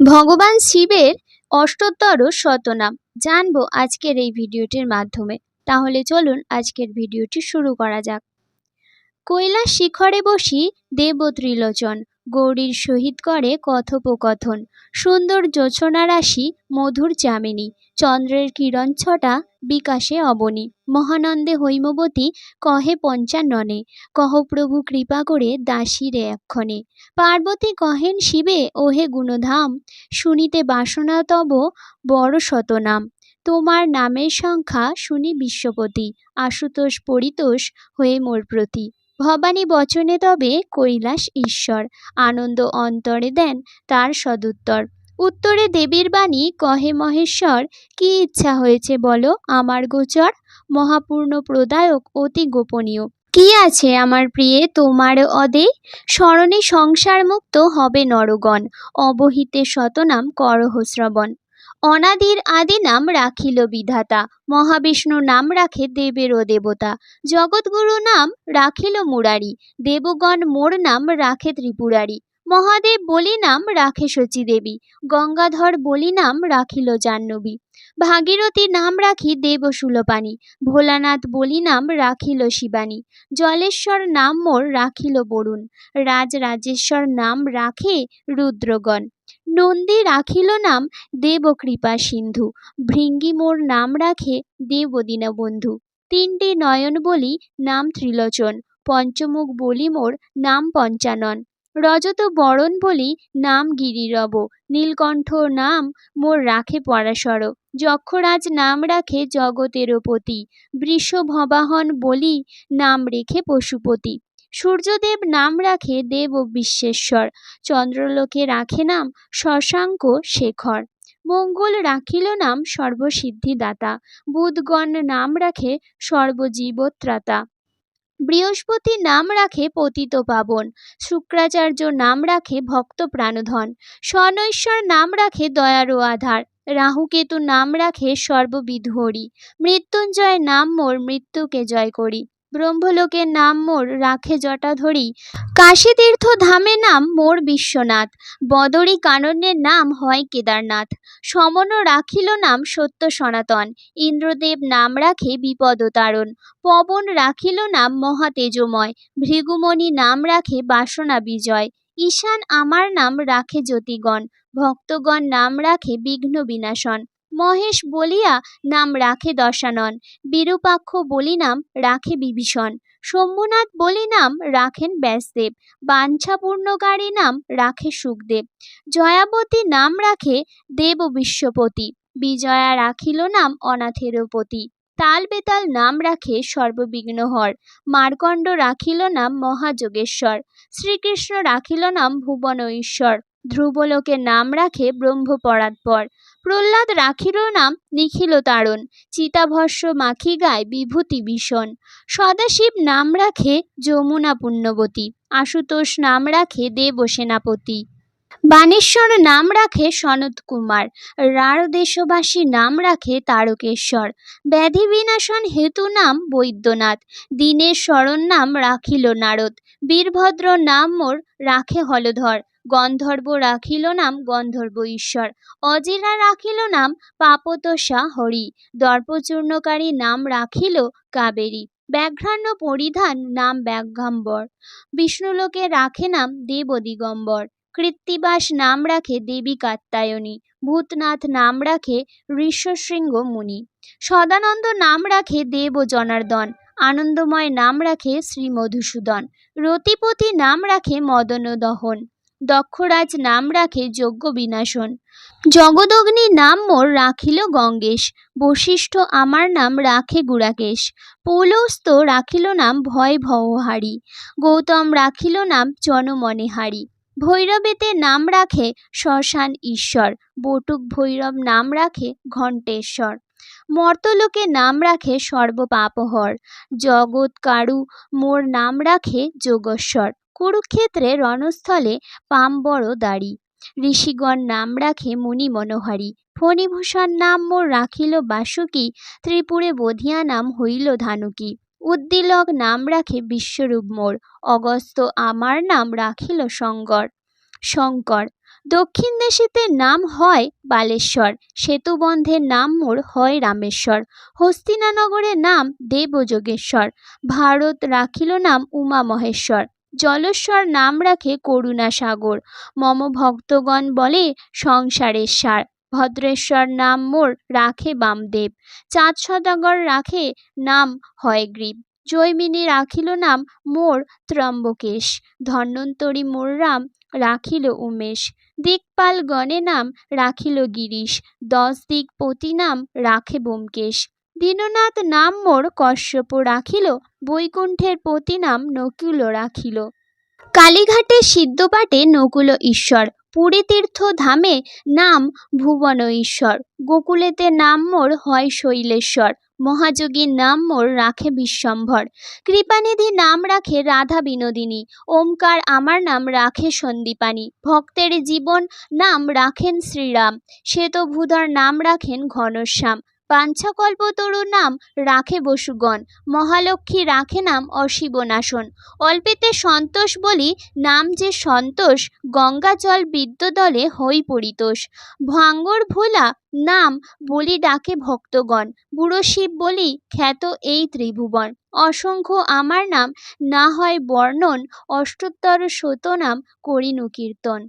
ভগবান শিবের অষ্টোত্তর শতনাম জানব আজকের এই ভিডিওটির মাধ্যমে। তাহলে চলুন আজকের ভিডিওটি শুরু করা যাক। কৈলাস শিখরে বসি দেব ত্রিলোচন গৌরীর সহিত করে কথোপকথন। সুন্দর জোছনা রাশি মধুর চামিনী চন্দ্রের কিরণ ছটা বিকাশে অবনী। মহানন্দে হৈমবতী কহে পঞ্চাননে, কহ প্রভু কৃপা করে দাসীরে এক্ষণে পার্বতী কহেন, শিবে, ওহে গুণধাম, শুনিতে বাসনা তব বড় শতনাম। তোমার নামের সংখ্যা শুনি বিশ্বপতি, আশুতোষ পরিতোষ হয়ে মোর প্রতি। ভবানী বচনে তবে কৈলাস ঈশ্বর, আনন্দ অন্তরে দেন তার সদুত্তর। উত্তরে দেবীর বাণী, কহে মহেশ্বর, কি ইচ্ছা হয়েছে বলো আমার গোচর? মহাপূর্ণ প্রদায়ক অতি গোপনীয়। কি আছে আমার প্রিয়ে তোমার অদে? স্মরণে সংসার মুক্ত হবে নরগণ, অবহিতে শতনাম করহ শ্রবণ। অনাদির আদি নাম রাখিল বিধাতা, মহাবিষ্ণু নাম রাখে দেবেরও দেবতা। জগৎগুরু নাম রাখিল মুরারি, দেবগণ মোর নাম রাখে ত্রিপুরারি। মহাদেব বলি নাম রাখে শচী দেবী, গঙ্গাধর বলি নাম রাখিল জাহ্নবী। ভাগীরথী নাম রাখি দেবশূলপাণি ভোলানাথ বলি নাম রাখিল শিবানী, জলেশ্বর নাম মোর রাখিল বরুণ রাজ রাজেশ্বর নাম রাখে রুদ্রগণ। নন্দী রাখিল নাম দেবকৃপা সিন্ধু, ভৃঙ্গি মোর নাম রাখে দেব দীনবন্ধু তিনটি নয়ন বলি নাম ত্রিলোচন, পঞ্চমুখ বলি মোর নাম পঞ্চানন। রজত বরণ বলি নাম গিরিরব। নীলকণ্ঠ নাম মোর রাখে পরাশর। যক্ষরাজ নাম রাখে জগতের পতি। বৃষভবাহন বলি নাম রেখে পশুপতি। সূর্যদেব নাম রাখে দেব বিশ্বেশ্বর। চন্দ্রলোকে রাখে নাম শশাঙ্ক শেখর। মঙ্গল রাখিল নাম সর্বসিদ্ধিদাতা। বুধগণ নাম রাখে সর্বজীবত্রাতা। বৃহস্পতি নাম রাখে পতিত পাবন, শুক্রাচার্য নাম রাখে ভক্ত প্রাণধন স্বনৈশ্বর নাম রাখে দয়ারও আধার, রাহুকেতু নাম রাখে সর্ববিধহরি, মৃত্যুঞ্জয় নাম মোর মৃত্যুকে জয় করি। ব্রহ্মলোকের নাম মোর রাখে জটা জটাধরি কাশীতীর্থ ধামে নাম মোর বিশ্বনাথ। বদরী কাননের নাম হয় কেদারনাথ। সমন রাখিল নাম সত্য সনাতন। ইন্দ্রদেব নাম রাখে বিপদ তারণ। পবন রাখিল নাম মহা তেজময় ভৃগুমণি নাম রাখে বাসনা বিজয়। ঈশান আমার নাম রাখে জ্যোতিগণ। ভক্তগণ নাম রাখে বিঘ্ন বিনাশন। মহেশ বলিয়া নাম রাখে দশানন, বিরূপাক্ষ বলি নাম রাখে বিভীষণ শম্ভুনাথ বলি নাম রাখেন ব্যাসদেব বাঞ্ছাপূর্ণকারী নাম রাখে সুখদেব, জয়াবতী নাম রাখে দেব বিশ্বপতি, বিজয়া রাখিল নাম অনাথের পতি তাল বেতাল নাম রাখে সর্ববিঘ্নহর, মার্কণ্ড রাখিল নাম মহাযোগেশ্বর, শ্রীকৃষ্ণ রাখিল নাম ভুবন ঈশ্বর ধ্রুবলোকের নাম রাখে ব্রহ্মপরাৎপর প্রহ্লাদ রাখিল নাম নিখিল তারণ। চিতাভস্য মাখি গায় বিভূতি ভীষণ। সদাশিব নাম রাখে যমুনা পুণ্যবতী। আশুতোষ নাম রাখে দেব সেনাপতি বানেশ্বর নাম রাখে সনত কুমার। রাঢ় দেশবাসী নাম রাখে তারকেশ্বর। ব্যাধি বিনাশন হেতু নাম বৈদ্যনাথ। দীনের শরণ নাম রাখিল নারদ। বীরভদ্র নাম মোর রাখে হলধর। গন্ধর্ব রাখিল নাম গন্ধর্ব ঈশ্বর। অজিরা রাখিল নাম পাপতসা হরি। দর্পচূর্ণকারী নাম রাখিল কাবেরী। ব্যাঘ্রাণ্য পরিধান নাম ব্যাঘ্রাম্বর। বিষ্ণুলোকে রাখে নাম দেব দিগম্বর কৃত্তিবাস নাম রাখে দেবী কাত্যায়নী। ভূতনাথ নাম রাখে ঋষ্যশৃঙ্গ মুনি। সদানন্দ নাম রাখে দেব জনার্দন। আনন্দময় নাম রাখে শ্রী মধুসূদন। রতিপতি নাম রাখে মদন দহন দক্ষরাজ নাম রাখে যজ্ঞ বিনাশন। জগদগ্নি নাম মোর রাখিল গঙ্গেশ, বশিষ্ঠ আমার নাম রাখে গুড়াকেশ। পৌলস্ত রাখিল নাম ভয় ভবহারী গৌতম রাখিল নাম জনমনেহারী। ভৈরবেতে নাম রাখে শ্মশান ঈশ্বর, বটুক ভৈরব নাম রাখে ঘণ্টেশ্বর। মর্তলোকে নাম রাখে সর্বপাপহর জগৎ কারু মোর নাম রাখে যোগস্বর কুরুক্ষেত্রে রণস্থলে পাম বড় দাড়ি। ঋষিগণ নাম রাখে মুনি মনোহারী। ফণিভূষণ নাম মোর রাখিল বাসুকি। ত্রিপুরে বধিয়া নাম হইল ধানুকি। উদ্দিলক নাম রাখে বিশ্বরূপ মোর। অগস্ত আমার নাম রাখিল শঙ্কর। শঙ্কর, দক্ষিণ দেশেতে নাম হয় বালেশ্বর। সেতুবন্ধের নাম মোর হয় রামেশ্বর। হস্তিনানগরের নাম দেবযোগেশ্বর। ভারত রাখিল নাম উমা মহেশ্বর। জলেশ্বর নাম রাখে করুণা সাগর মম ভক্তগণ বলে সংসারের সার। ভদ্রেশ্বর নাম মোর রাখে বামদেব। চাঁদ সদাগর রাখে নাম হয় গ্রীব। জৈমিনী রাখিল নাম মোর ত্রম্বকেশ। ধন্বন্তরী মোর রাম রাখিল উমেশ। দিকপাল গণে নাম রাখিল গিরিশ। দশ দিকপতি নাম রাখে ব্যোমকেশ। দীননাথ নাম মোর কশ্যপ রাখিল, বৈকুণ্ঠের পতি নাম নকুল রাখিল। কালীঘাটে সিদ্ধপাটে নকুল ঈশ্বর, পুরী তীর্থ ধামে নাম ভুবন ঈশ্বর, গোকুলেতে নাম মোর হয় শৈলেশ্বর মহাযোগীর নাম মোর রাখে বিশ্বম্ভর। কৃপানিধি নাম রাখে রাধা বিনোদিনী, ওমকার আমার নাম রাখে সন্দীপানি ভক্তের জীবন নাম রাখেন শ্রীরাম, শ্বেতভূধর নাম রাখেন ঘনশ্যাম পাঞ্ছাকল্পতরু নাম রাখে বসুগণ, মহালক্ষ্মী রাখে নাম অশিবনাশন অল্পেতে সন্তোষ বলি নাম যে সন্তোষ, গঙ্গা জল বিদ্যদলে হই পরিতোষ। ভাঙ্গর ভোলা নাম বলি ডাকে ভক্তগণ, বুড়ো শিব বলি খ্যাত এই ত্রিভুবন। অসংখ্য আমার নাম না হয় বর্ণন, অষ্টোত্তর শত নাম করিনু কীর্তন।